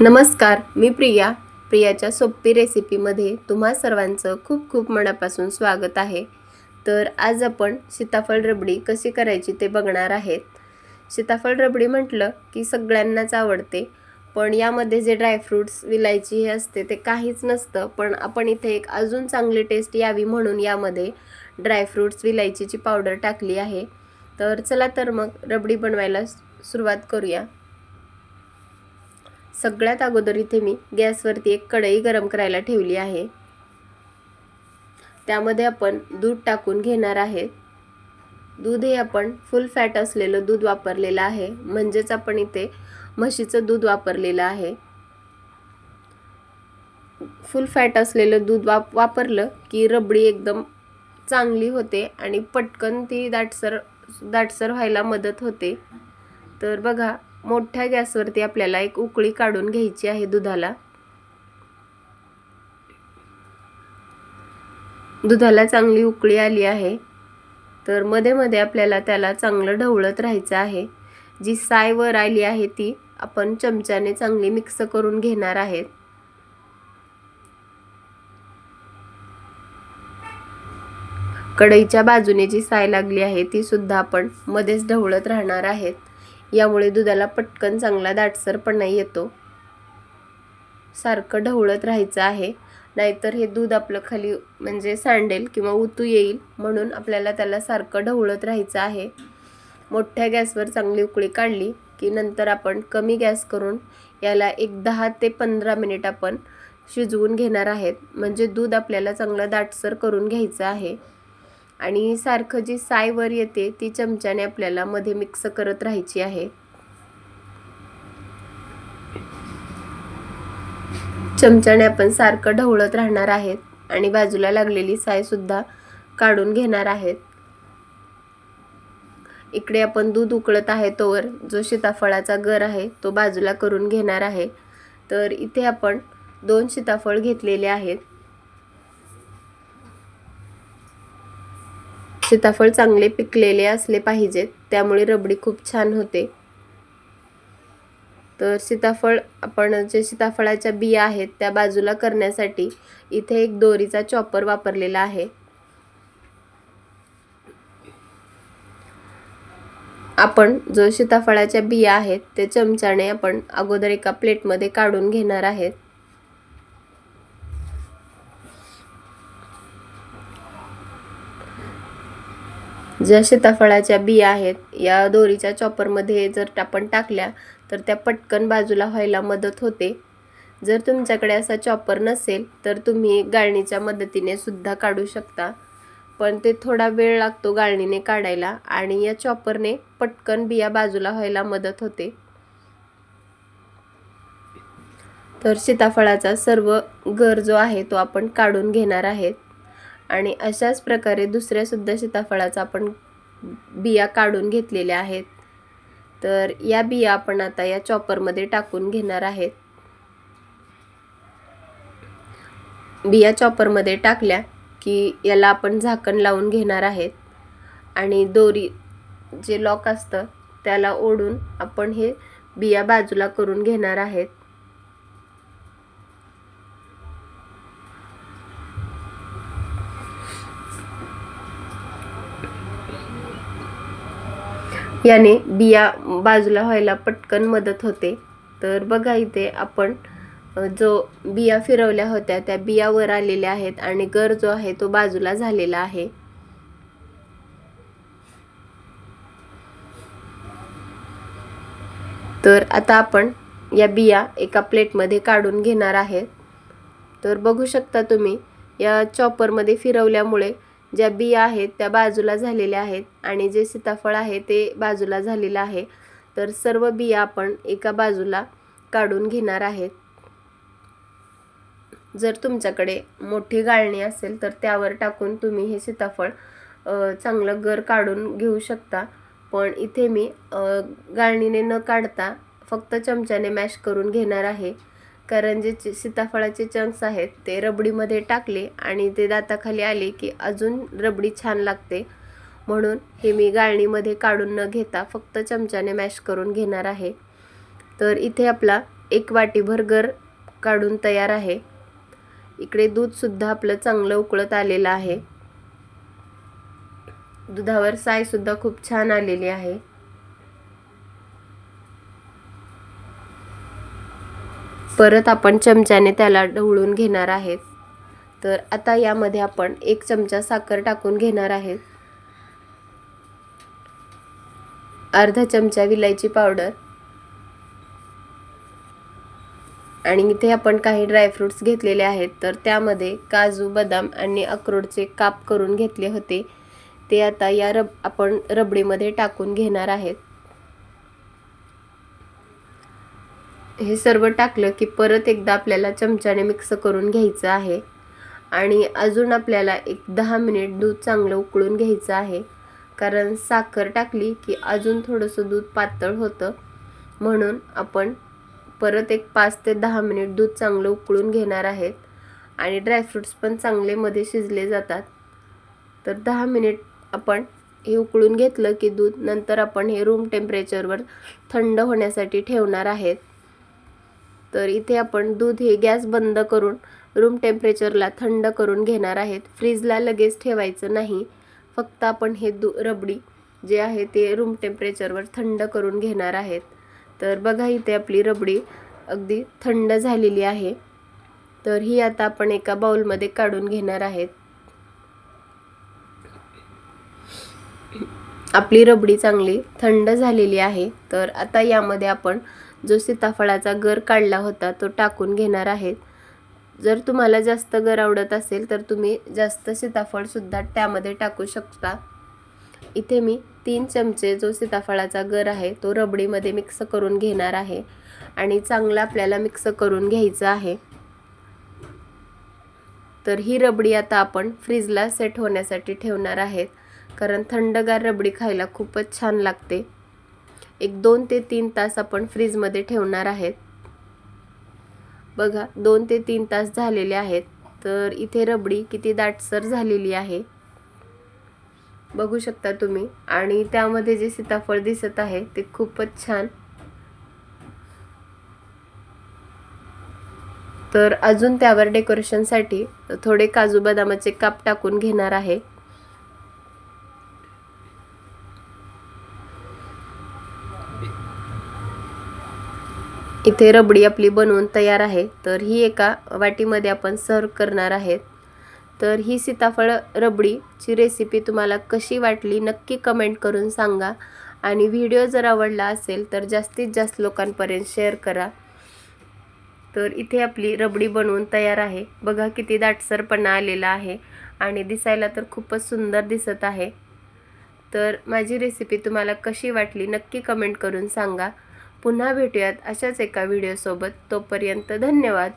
नमस्कार मी प्रिया. प्रियाच्या सोपी रेसिपीमध्ये तुम्हा सर्वांचं खूप खूप मनापासून स्वागत आहे. तर आज आपण सीताफळ रबडी कशी करायची ते बघणार आहेत. सीताफळ रबडी म्हटलं की सगळ्यांनाच आवडते पण यामध्ये जे ड्रायफ्रूट्स विलायची हे असते ते काहीच नसतं पण आपण इथे एक अजून चांगली टेस्ट यावी म्हणून यामध्ये ड्रायफ्रूट्स विलायचीची पावडर टाकली आहे. तर चला तर मग रबडी बनवायला सुरुवात करूया. सगळ्यात अगोदर इथे मी गॅसवरती एक कढई गरम करायला ठेवली आहे. त्यामध्ये आपण दूध टाकून घेणार आहे. दूध हे आपण फुल फॅट असलेलं दूध वापरलेलं आहे. म्हणजेच आपण इथे म्हशीचं दूध वापरलेलं आहे. फुल फॅट असलेलं दूध वाप वापरलं की रबडी एकदम चांगली होते आणि पटकन ती दाटसर दाटसर व्हायला मदत होते. तर बघा मोठ्या गॅसवरती आपल्याला एक उकळी काढून घ्यायची आहे दुधाला. दुधाला चांगली उकळी आली आहे. तर मध्ये मध्ये आपल्याला त्याला चांगलं ढवळत राहायचं आहे. जी साय वर आली आहे ती आपण चमच्याने चांगली मिक्स करून घेणार आहेत कढईच्या बाजूने जी साय लागली आहे ती सुद्धा आपण मध्येच ढवळत राहणार आहेत. यामुळे दुधाला पटकन चांगला दाटसरपणा येतो. सारखं ढवळत राहायचं आहे. नाहीतर हे दूध आपलं खाली म्हणजे सांडेल किंवा उतू येईल म्हणून आपल्याला त्याला सारखं ढवळत राहायचं आहे. मोठ्या गॅसवर चांगली उकळी काढली की नंतर आपण कमी गॅस करून याला एक दहा ते पंधरा मिनिट आपण शिजवून घेणार आहेत. म्हणजे दूध आपल्याला चांगलं दाटसर करून घ्यायचं आहे. आणि सारखं जी साय वर येते ती चमच्याने आपल्याला मध्ये मिक्स करत राहायची आहे. चमच्याने आपण सारखं ढवळत राहणार आहेत आणि बाजूला लागलेली साय सुद्धा काढून घेणार आहेत. इकडे आपण दूध उकळत आहे तोवर जो सीताफळाचा गर आहे तो बाजूला करून घेणार आहे. तर इथे आपण दोन सीताफळ घेतलेले आहेत. सीताफळ चांगले पिकलेले असले पाहिजेत त्यामुळे रबडी खूप छान होते. तर सीताफळ आपण जे सीताफळाच्या बिया आहेत त्या बाजूला करण्यासाठी इथे एक दोरीचा चॉपर वापरलेला आहे. आपण जो सीताफळाच्या बिया आहेत ते चमच्याने आपण अगोदर एका प्लेटमध्ये काढून घेणार आहेत. ज्या सीताफळाच्या बिया आहेत या दोरीच्या चॉपरमध्ये जर आपण टाकल्या तर त्या पटकन बाजूला व्हायला मदत होते. जर तुमच्याकडे असा चॉपर नसेल तर तुम्ही गाळणीच्या मदतीने सुद्धा काढू शकता. पण ते थोडा वेळ लागतो गाळणीने काढायला आणि या चॉपरने पटकन बिया बाजूला व्हायला मदत होते. तर सीताफळाचा सर्व गर जो आहे तो आपण काढून घेणार आहेत. आणि अशाच प्रकारे दुसऱ्या सुद्धा सीताफळाचा आपण बिया काढून घेतलेल्या आहेत. तर या बिया आपण आता या चॉपरमध्ये टाकून घेणार आहेत. बिया चॉपरमध्ये टाकल्या की याला आपण झाकण लावून घेणार आहेत. आणि दोरी जे लॉक असतं त्याला ओढून आपण हे बिया बाजूला करून घेणार आहेत. याने बिया बाजूला व्हायला पटकन मदत होते. तर बघा इथे आपण जो बिया फिरवल्या होत्या त्या बिया वर आलेल्या आहेत आणि गर जो आहे तो बाजूला झालेला आहे. तर आता आपण या बिया एका प्लेटमध्ये काढून घेणार आहेत. तर बघू शकता तुम्ही या चॉपरमध्ये फिरवल्यामुळे ज्या बिया आहेत त्या बाजूला झालेल्या आहेत आणि जे सीताफळ आहे ते बाजूला झालेलं आहे. तर सर्व बिया आपण एका बाजूला काढून घेणार आहेत. जर तुमच्याकडे मोठी गाळणी असेल तर त्यावर टाकून तुम्ही हे सीताफळ चांगलं गर काढून घेऊ शकता. पण इथे मी गाळणीने न काढता फक्त चमच्याने मॅश करून घेणार आहे. कारण जे सीताफळाचे चंक्स आहेत ते रबडीमध्ये टाकले आणि ते दाताखाली आले की अजून रबडी छान लागते. म्हणून हे मी गाळणीमध्ये काढून न घेता फक्त चमच्याने मॅश करून घेणार आहे. तर इथे आपला एक वाटीभर गर काढून तयार आहे. इकडे दूधसुद्धा आपलं चांगलं उकळत आलेलं आहे. दुधावर सायसुद्धा खूप छान आलेली आहे. परत आपण चमच्याने त्याला ढवळून घेणार आहेत. तर आता यामध्ये आपण एक चमचा साखर टाकून घेणार आहेत. अर्धा चमचा विलायची पावडर. आणि इथे आपण काही ड्रायफ्रुट्स घेतलेले आहेत. तर त्यामध्ये काजू बदाम आणि अक्रोडचे काप करून घेतले होते. ते आता या रब आपण रबडीमध्ये टाकून घेणार आहेत. हे सर्व टाकलं की परत एकदा आपल्याला चमच्याने मिक्स करून घ्यायचं आहे. आणि अजून आपल्याला एक दहा मिनिट दूध चांगलं उकळून घ्यायचं आहे. कारण साखर टाकली की अजून थोडंसं दूध पातळ होतं. म्हणून आपण परत एक पाच ते दहा मिनिट दूध चांगलं उकळून घेणार आहेत. आणि ड्रायफ्रूट्स पण चांगले मध्ये शिजले जातात. तर दहा मिनिट आपण हे उकळून घेतलं की दूध नंतर आपण हे रूम टेम्परेचरवर थंड होण्यासाठी ठेवणार आहेत. तर इथे आपण दूध हे गॅस बंद करून रूम टेम्परेचरला थंड करून घेणार आहेत. फ्रीजला लगेच ठेवायचं नाही. फक्त आपण हे दू रबडी जे आहे ते रूम टेम्परेचरवर थंड करून घेणार आहेत. तर बघा इथे आपली रबडी अगदी थंड झालेली आहे. तर ही आता आपण एका बाउलमध्ये काढून घेणार आहेत. आपली रबडी चांगली थंड झालेली आहे. तर आता यामध्ये आपण जो सीताफळाचा गर काढला होता तो टाकून घेणार आहेत. जर तुम्हाला जास्त गर आवडत असेल तर तुम्ही जास्त सीताफळसुद्धा त्यामध्ये टाकू शकता. इथे मी तीन चमचे जो सीताफळाचा गर आहे तो रबडीमध्ये मिक्स करून घेणार आहे आणि चांगला आपल्याला मिक्स करून घ्यायचं आहे. तर ही रबडी आता आपण फ्रीजला सेट होण्यासाठी ठेवणार आहेत कारण थंडगार रबडी खायला खूपच छान लागते. एक दोन ते तीन तास आपण फ्रीजमध्ये ठेवणार आहेत. बघा दोन ते तीन तास झालेले आहेत. तर इथे रबडी किती दाटसर झालेली आहे. बघू शकता तुम्ही. आणि त्यामध्ये जे सीताफळ दिसत आहे ते खूपच छान. तर अजून त्यावर डेकोरेशनसाठी थोडे काजू बदामाचे काप टाकून घेणार आहे. इथे रबडी आपली बनवून तयार आहे. तर ही एका वाटीमध्ये आपण सर्व करणार आहेत तर ही सीताफळ रबडीची रेसिपी तुम्हाला कशी वाटली नक्की कमेंट करून सांगा. आणि व्हिडिओ जर आवडला असेल तर जास्तीत जास्त लोकांपर्यंत शेअर करा. तर इथे आपली रबडी बनवून तयार आहे. बघा किती दाटसरपणा आलेला आहे. आणि दिसायला तर खूपच सुंदर दिसत आहे. तर माझी रेसिपी तुम्हाला कशी वाटली नक्की कमेंट करून सांगा. पुन्हा भेटूयात अशाच एका व्हिडिओसोबत तोपर्यंत धन्यवाद.